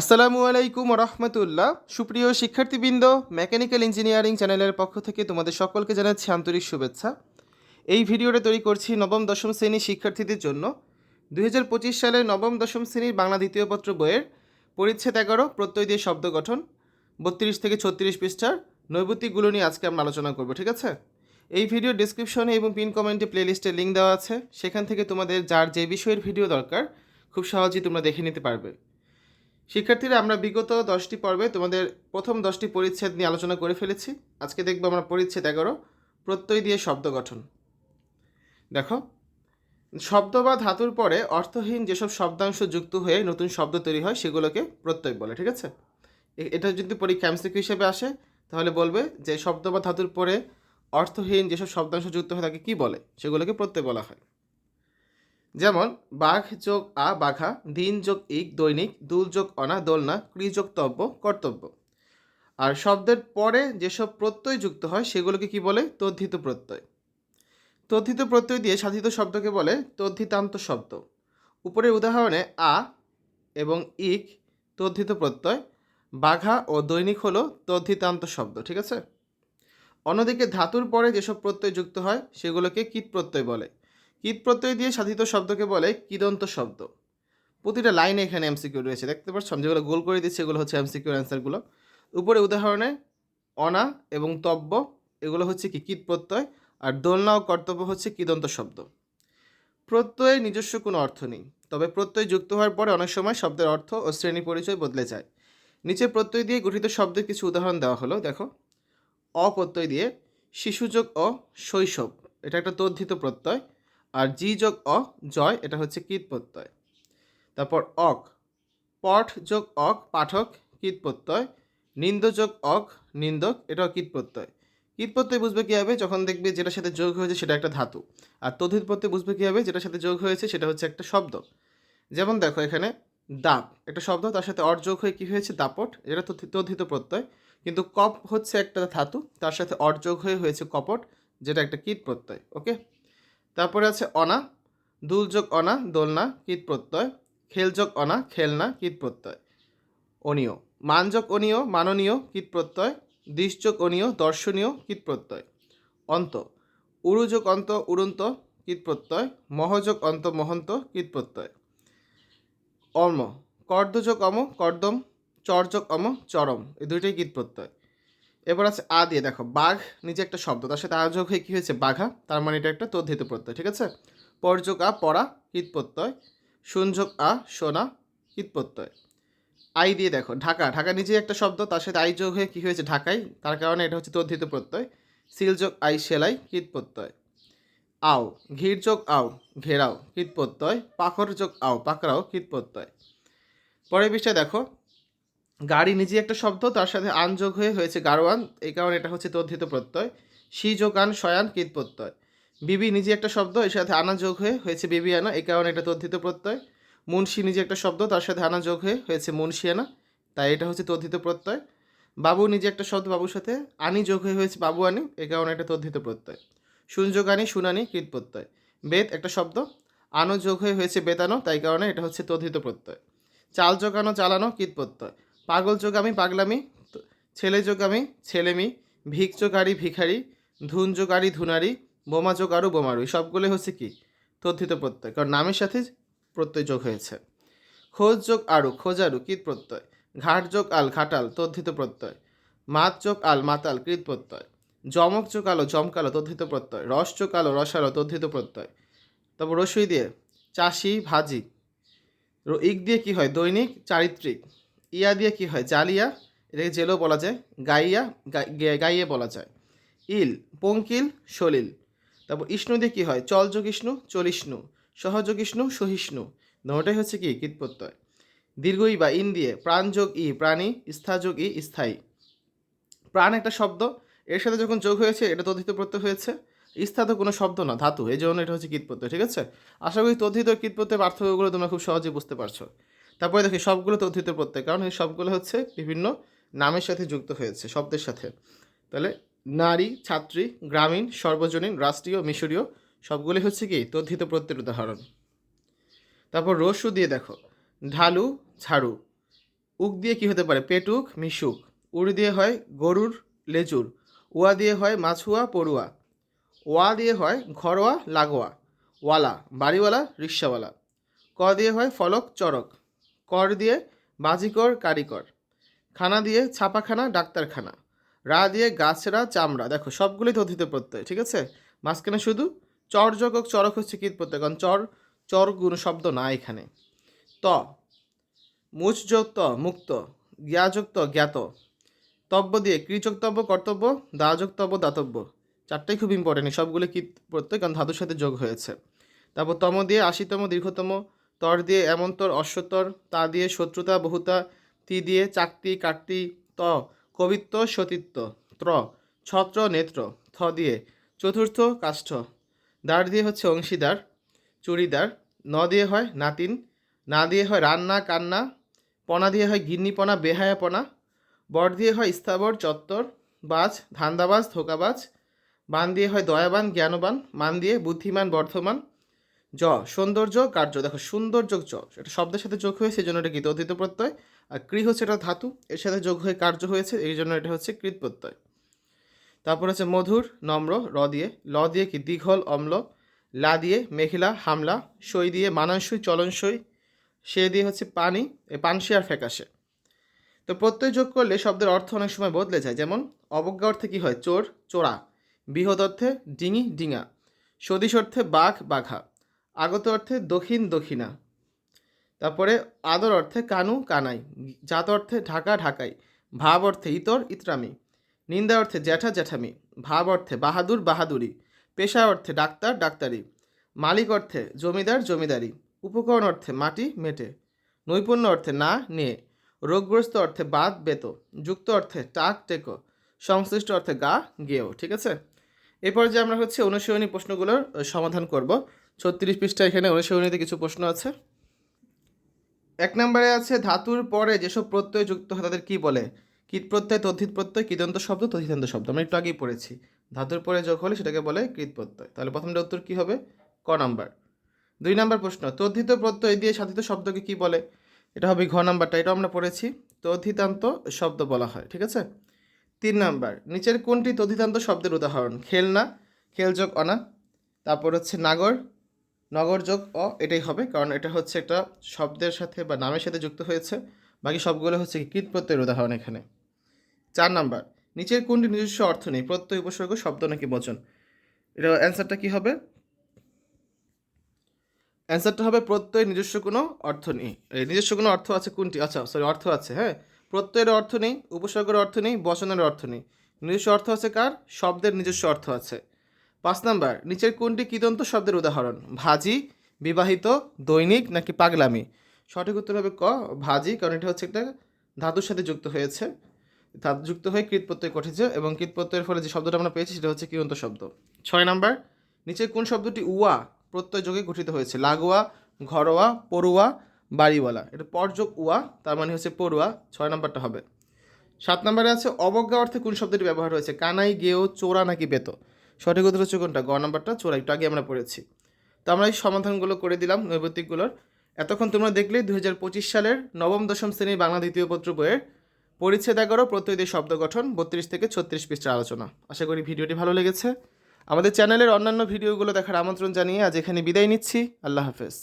আসসালামু আলাইকুম রহমতুল্লাহ সুপ্রিয় শিক্ষার্থীবৃন্দ, মেকানিক্যাল ইঞ্জিনিয়ারিং চ্যানেলের পক্ষ থেকে তোমাদের সকলকে জানাচ্ছি আন্তরিক শুভেচ্ছা। এই ভিডিওটা তৈরি করছি নবম, দশম শ্রেণির শিক্ষার্থীদের জন্য। দুই সালে নবম, দশম শ্রেণির বাংলা দ্বিতীয় পত্র বইয়ের পরিচ্ছেদ এগারো, প্রত্যয় দিয়ে শব্দ গঠন, বত্রিশ থেকে ছত্রিশ পৃষ্ঠার নৈবতিকগুলো নিয়ে আজকে আমরা আলোচনা করব, ঠিক আছে? এই ভিডিও ডিসক্রিপশনে এবং পিন কমেন্টে প্লেলিস্টে লিঙ্ক দেওয়া আছে। সেখান থেকে তোমাদের যার যে বিষয়ের ভিডিও দরকার, খুব সহজেই তোমরা দেখে নিতে পারবে। শিক্ষার্থীরা, আমরা বিগত দশটি পর্বে তোমাদের প্রথম দশটি পরিচ্ছেদ নিয়ে আলোচনা করে ফেলেছি। আজকে দেখব আমরা পরিচ্ছেদ এগারো, প্রত্যয় দিয়ে শব্দ গঠন। দেখো, শব্দ বা ধাতুর পরে অর্থহীন যেসব শব্দাংশ যুক্ত হয়ে নতুন শব্দ তৈরি হয়, সেগুলোকে প্রত্যয় বলে, ঠিক আছে? এটা যদি পরীক্ষা এমসিকিউ হিসেবে আসে, তাহলে বলবে যে শব্দ বা ধাতুর পরে অর্থহীন যেসব শব্দাংশ যুক্ত হয়ে, তাকে কী বলে? সেগুলোকে প্রত্যয় বলা হয়। যেমন, বাঘ যোগ আ, বাঘা, দিন যোগ ইক, দৈনিক, দুল যোগ অনা, দোলনা ক্রি যোগ তব্য, কর্তব্য। আর শব্দের পরে যেসব প্রত্যয় যুক্ত হয়, সেগুলোকে কি বলে? তদ্ধিত প্রত্যয়। তদ্ধিত প্রত্যয় দিয়ে সাধিত শব্দকে বলে তদ্ধিতান্ত শব্দ। উপরের উদাহরণে আ এবং ইক, তদ্ধিত প্রত্যয়, বাঘা ও দৈনিক হলো তদ্ধিতান্ত শব্দ, ঠিক আছে? অন্যদিকে ধাতুর পরে যেসব প্রত্যয় যুক্ত হয়, সেগুলোকে কীট প্রত্যয় বলে। কীট প্রত্যয় দিয়ে সাধিত শব্দকে বলে কিদন্ত শব্দ। প্রতিটা লাইনে এখানে এমসিকিউ রয়েছে। দেখতে পাচ্ছ, আমি যেগুলো গোল করে দিচ্ছি, এগুলো হচ্ছে এমসিকিউর অ্যান্সারগুলো উপরে উদাহরণে অনা এবং তব্য, এগুলো হচ্ছে কি কীট প্রত্যয় আর দোলনা ও কর্তব্য হচ্ছে কিদন্ত শব্দ। প্রত্যয়ের নিজস্ব কোনো অর্থ নেই, তবে প্রত্যয় যুক্ত হওয়ার পরে অনেক সময় শব্দের অর্থ ও শ্রেণি পরিচয় বদলে যায়। নিচে প্রত্যয় দিয়ে গঠিত শব্দের কিছু উদাহরণ দেওয়া হলো, দেখো। অপ্রত্যয় দিয়ে শিশুযোগ অ শৈশব, এটা একটা তদ্ধিত প্রত্যয়। আর জি যোগ অ, জয়, এটা হচ্ছে কীট প্রত্যয় তারপর অক, পঠ যোগ অক, পাঠক কীট প্রত্যয় নিন্দ যোগ অক, নিন্দক, এটাও কীট প্রত্যয় কীট প্রত্যয় বুঝবে কী হবে? যখন দেখবে যেটার সাথে যোগ হয়েছে সেটা একটা ধাতু। আর তদ্ধিত প্রত্যয় বুঝবে কী হবে? যেটার সাথে যোগ হয়েছে সেটা হচ্ছে একটা শব্দ। যেমন দেখো এখানে, দাপ, একটা শব্দ, তার সাথে অর যোগ হয়ে কী হয়েছে? দাপট তদ্ধি- তদ্ধিত প্রত্যয় কিন্তু কপ হচ্ছে একটা ধাতু, তার সাথে অর যোগ হয়ে হয়েছে কপট, যেটা একটা কীট প্রত্যয় ওকে তারপরে আছে অনা, দুল যোগ অনা, দোলনা, কীট প্রত্যয়, খেল যোগ অনা, খেলনা, কীট প্রত্যয়। অনীয়, মান যোগ অনীয়, মাননীয়, কীট প্রত্যয়, দিশ যোগ অনীয়, দর্শনীয়, কীট প্রত্যয়। অন্ত, উরু যোগ অন্ত, উড়ন্ত, কীট প্রত্যয় মহযোগ অন্ত, মহন্ত, কীট প্রত্যয়। অম কর্দযোগ অম কর্দম চর যোগ অম চরম, এই দুইটাই কীট প্রত্যয়। এবার আছে আ দিয়ে দেখো, বাঘ নিজে একটা শব্দ, তার সাথে আয়োজক হয়ে কী হয়েছে? বাঘা, তার মানে এটা একটা তদ্ধিত প্রত্যয়, ঠিক আছে? পরযোগ আ, পড়া, কীট প্রত্যয় শুনযোগ আ, সোনা, কীট প্রত্যয়। আই দিয়ে দেখো, ঢাকা ঢাকা নিজে একটা শব্দ, তার সাথে আই যোগ হয়ে কী হয়েছে? ঢাকাই তার কারণে এটা হচ্ছে তদ্ধিত প্রত্যয়। সিল যোগ আই, সেলাই, কীট প্রত্যয়। আও, ঘির যোগ আও, ঘেরাও, কীট প্রত্যয়। পাখর যোগ আও, পাকড়াও, কীট প্রত্যয়। পরের বিষয়ে দেখো গাড়ি নিজে একটা শব্দ, তার সাথে আন যোগ হয়ে হয়েছে গারোয়ান এই কারণে এটা হচ্ছে তদ্ধিত প্রত্যয়। সি যোগ আন শয়ান কীট প্রত্যয়। বিবি নিজে একটা শব্দ, এর সাথে আনা যোগ হয়ে হয়েছে বিবি আনা, এই কারণে এটা তদ্ধিত প্রত্যয়। মুন্সি নিজে একটা শব্দ, তার সাথে আনা যোগ হয়ে হয়েছে মুন্সিয়ানা তাই এটা হচ্ছে তদ্ধিত প্রত্যয়। বাবু নিজে একটা শব্দ বাবুর সাথে, আনি যোগ হয়ে হয়েছে বাবু আনি, এই কারণে এটা তদ্ধিত প্রত্যয়। সুনযোগ আনি সুনানি কীট প্রত্যয়। বেদ একটা শব্দ, আনো যোগ হয়ে হয়েছে বেতানো, তাই কারণে এটা হচ্ছে তদ্ধিত প্রত্যয়। চাল যোগানো, চালানো, কীট প্রত্যয়। পাগল চোখ যোগামি পাগলামি। ছেলে যোগামি ছেলেমি। ভিক যোগাড়ি ভিখারি। ধুন যোগাড়ি ধুনারি বোমা যোগাড়ু বোমারু এই সবগুলো হচ্ছে কি? তদ্ধিত প্রত্যয়। কারণ নামের সাথে প্রত্যয় যোগ হয়েছে। খোঁজ যোগ আরু খোঁজারু কীট প্রত্যয়। ঘাট যোগ আল ঘাটাল তদ্ধিত প্রত্যয়। মাত যোগ আল মাতাল কৃত প্রত্যয়। জমক যোগ আলো জমকালো তদ্ধিত প্রত্যয়। রস যোগ আলো রসালো তদ্ধিত প্রত্যয়। তারপর রসুই দিয়ে, চাষি, ভাজি। ইক দিয়ে কি হয়? দৈনিক, চারিত্রিক। ইয়া দিয়ে কি হয়? জালিয়া এটাকে জেলও বলা যায়। গাইয়া গাইয়ে বলা যায়। ইল, পঙ্কিল, সলিল। তারপর ইষ্ণু দিয়ে কী হয়? চল যোগিষ্ণু চলিষ্ণু সহযোগিষ্ণু সহিষ্ণু নটাই হচ্ছে কি? কীট প্রত্যয় দীর্ঘ ই বা ইন দিয়ে প্রাণ যোগ ই, প্রাণী স্থা যোগ ই, স্থায়ী। প্রাণ একটা শব্দ, এর সাথে যখন যোগ হয়েছে, এটা তদ্ধিত প্রত্যয় হয়েছে। স্থা তো কোনো শব্দ না, ধাতু। এই জন্য এটা হচ্ছে কীট প্রত্যয় ঠিক আছে? আশা করি তদ্ধিত কীট প্রত্যয় পার্থক্যগুলো তোমরা খুব সহজেই বুঝতে পারছ। তারপরে দেখি সবগুলো তদ্ধিত প্রত্যয়, কারণ এই সবগুলো হচ্ছে বিভিন্ন নামের সাথে যুক্ত হয়েছে, শব্দের সাথে। তাহলে নারী, ছাত্রী, গ্রামীণ, সর্বজনীন, রাষ্ট্রীয়, মিশরীয় সবগুলি হচ্ছে কি? তদ্ধিত প্রত্যয়ের উদাহরণ। তারপর রসু দিয়ে দেখো, ঢালু, ঝাড়ু। উক দিয়ে কি হতে পারে? পেটুক, মিশুক। উড় দিয়ে হয় গরুর লেজুর। ওয়া দিয়ে হয় মাছুয়া পড়ুয়া। ওয়া দিয়ে হয় ঘরোয়া, লাগোয়া। ওয়ালা, বাড়িওয়ালা, রিক্সাওয়ালা। ক দিয়ে হয় ফলক, চরক। কর দিয়ে বাজিকর কারিকর খানা দিয়ে ছাপাখানা, ডাক্তারখানা। রা দিয়ে গাছরা, চামড়া। দেখো, সবগুলোই তথিত প্রত্যয়, ঠিক আছে? মাঝখানে শুধু চর যোগক, চরক হচ্ছে কীট প্রত্যয়, কারণ চর চর গুণ শব্দ না এখানে। ত মুচযুক্ত মুক্ত, জ্ঞাযুক্ত, জ্ঞাত। তব্য দিয়ে কৃচক্তব্য কর্তব্য দাযুক্তব্য দাতব্য। চারটাই খুব ইম্পর্টেন্ট সবগুলো কীট প্রত্যয়, কারণ ধাতুর সাথে যোগ হয়েছে। তারপর তম দিয়ে আশিতম, দীর্ঘতম তর দিয়ে এমন্তর অশ্বতর, তা দিয়ে শত্রুতা, বহুতা, তি দিয়ে চাকতি, কাটতি, ত, কবিত্ব, সতীত্ব, ত্র, ছত্র, নেত্র, থ দিয়ে চতুর্থ কাষ্ঠ। দাঁড় দিয়ে হচ্ছে অংশীদার, চুড়িদার, ন দিয়ে হয় নাতিন, না দিয়ে হয় রান্না, কান্না, পনা দিয়ে হয় গিন্নিপনা, বেহায়াপনা, বর দিয়ে হয় স্থাবর, চত্বর, বাজ, ধান্দাবাজ, ধোকাবাজ, বান দিয়ে হয় দয়াবান, জ্ঞানবান, মান দিয়ে বুদ্ধিমান, বর্ধমান জ, সৌন্দর্য, কার্য। দেখো, সৌন্দর্য জ। এটা শব্দের সাথে যোগ হয়েছে, এই জন্য এটা কৃত অতীত প্রত্যয়। আর কৃ হচ্ছে এটা ধাতু, এর সাথে যোগ হয়ে কার্য হয়েছে, এই জন্য এটা হচ্ছে কৃত প্রত্যয়। তারপর হচ্ছে মধুর, নম্র, র দিয়ে। ল দিয়ে কি? দীঘল, অম্ল। লা দিয়ে মেঘলা, হামলা। সই দিয়ে মানানসই, চলনসই। সে দিয়ে হচ্ছে পানি, এ পানসি আর ফ্যাকাশে। তো প্রত্যয় যোগ করলে শব্দের অর্থ অনেক সময় বদলে যায়। যেমন, অবজ্ঞা অর্থে কী হয়? চোর, চোরা। বৃহৎ অর্থে ডিঙি, ডিঙা। সদিশ অর্থে বাঘ, বাঘা। আগত অর্থে দক্ষিণ দক্ষিণা। তারপরে আদর অর্থে কানু কানাই, জাত অর্থে ঢাকা ঢাকাই, ভাব অর্থে ইতর ইতরামি, নিন্দা অর্থে জ্যাঠা জ্যাঠামি, ভাব অর্থে বাহাদুর বাহাদুরি, পেশা অর্থে ডাক্তার ডাক্তারি, মালিক অর্থে জমিদার জমিদারি, উপকরণ অর্থে মাটি মেটে, নৈপুণ্য অর্থে না নিয়ে, রোগগ্রস্ত অর্থে বাদ বেত, যুক্ত অর্থে টাক টেকো, সংশ্লিষ্ট অর্থে গা গেও, ঠিক আছে? এরপর যে আমরা হচ্ছে অনুশীলনী প্রশ্নগুলোর সমাধান করব ছত্রিশ পৃষ্ঠা এখানে অনুশীলনীতে কিছু প্রশ্ন আছে। এক নম্বরে আছে, ধাতুর পরে যেসব প্রত্যয় যুক্ত হয় তাদের কি বলে? কীট প্রত্যয়, তদ্ধিত প্রত্যয়, কৃদন্ত শব্দ, তদ্ধিতান্ত শব্দ। আমরা একটু আগেই পড়েছি। ধাতুর পরে যোগ হলে সেটাকে বলে কৃত প্রত্যয়। তাহলে প্রথমটা উত্তর কি হবে? ক নাম্বার। দুই নাম্বার প্রশ্ন, তদ্ধিত প্রত্যয় দিয়ে সাধিত শব্দকে কি বলে? এটা হবে ঘ নাম্বারটা এটা আমরা পড়েছি। তদ্ধিতান্ত শব্দ বলা হয়, ঠিক আছে? তিন নাম্বার, নিচের কোনটি তদ্ধিতান্ত শব্দের উদাহরণ? খেলনা, খেলযোগ অনা, তারপর হচ্ছে নাগর নগর যোগ অ, এটাই হবে। কারণ এটা হচ্ছে একটা শব্দের সাথে বা নামের সাথে যুক্ত হয়েছে। বাকি সবগুলো হচ্ছে কীট প্রত্যয়ের উদাহরণ এখানে। চার নাম্বার, নিচের কোনটি নিজস্ব অর্থ নেই? প্রত্যয়, উপসর্গ, শব্দ নাকি বচন? এটা অ্যান্সারটা কি হবে? অ্যান্সারটা হবে প্রত্যয় নিজস্ব কোনো অর্থ নেই। নিজস্ব কোনো অর্থ আছে কোনটি? আচ্ছা সরি অর্থ আছে হ্যাঁ? প্রত্যয়ের অর্থ নেই, উপসর্গের অর্থ নেই, বচনের অর্থ নেই। নিজস্ব অর্থ আছে কার? শব্দের নিজস্ব অর্থ আছে। পাঁচ নাম্বার, নিচের কোনটি কৃদন্ত শব্দের উদাহরণ? ভাজি, বিবাহিত, দৈনিক নাকি পাগলামি? সঠিক উত্তর হবে ক, ভাজি, কারণ এটা হচ্ছে একটা ধাতুর সাথে যুক্ত হয়েছে। ধাতু যুক্ত হয়ে কৃত ঘটেছে এবং কৃত ফলে যে শব্দটা আমরা পেয়েছি সেটা হচ্ছে কৃদন্ত শব্দ। ছয় নাম্বার, নিচের কোন শব্দটি উয়া, প্রত্যয় যোগে গঠিত হয়েছে? লাগোয়া, ঘরোয়া, পড়ুয়া, বাড়িওয়ালা। এটা পরযোগ উয়া, তার মানে হচ্ছে পড়ুয়া, ছয় নাম্বারটা হবে। সাত নম্বরে আছে, অবজ্ঞা অর্থে কোন শব্দটি ব্যবহার হয়েছে? কানাই গেও চোরা নাকি বেত? সঠিক উত্তর হচ্ছে কোনটা? গ নাম্বারটা, চোরা, একটু আগে আমরা পড়েছি। তো আমরা এই সমাধানগুলো করে দিলাম নৈবতিকগুলোর এতক্ষণ তোমরা দেখলে দুই হাজার পঁচিশ সালের নবম, দশম শ্রেণির বাংলা দ্বিতীয় পত্র বইয়ের পরিচ্ছেদ এগারো প্রত্যয়ীদের শব্দ গঠন, বত্রিশ থেকে ছত্রিশ পৃষ্ঠার আলোচনা। আশা করি ভিডিওটি ভালো লেগেছে। আমাদের চ্যানেলের অন্যান্য ভিডিওগুলো দেখার আমন্ত্রণ জানিয়ে আজ এখানে বিদায় নিচ্ছি। আল্লাহ হাফেজ।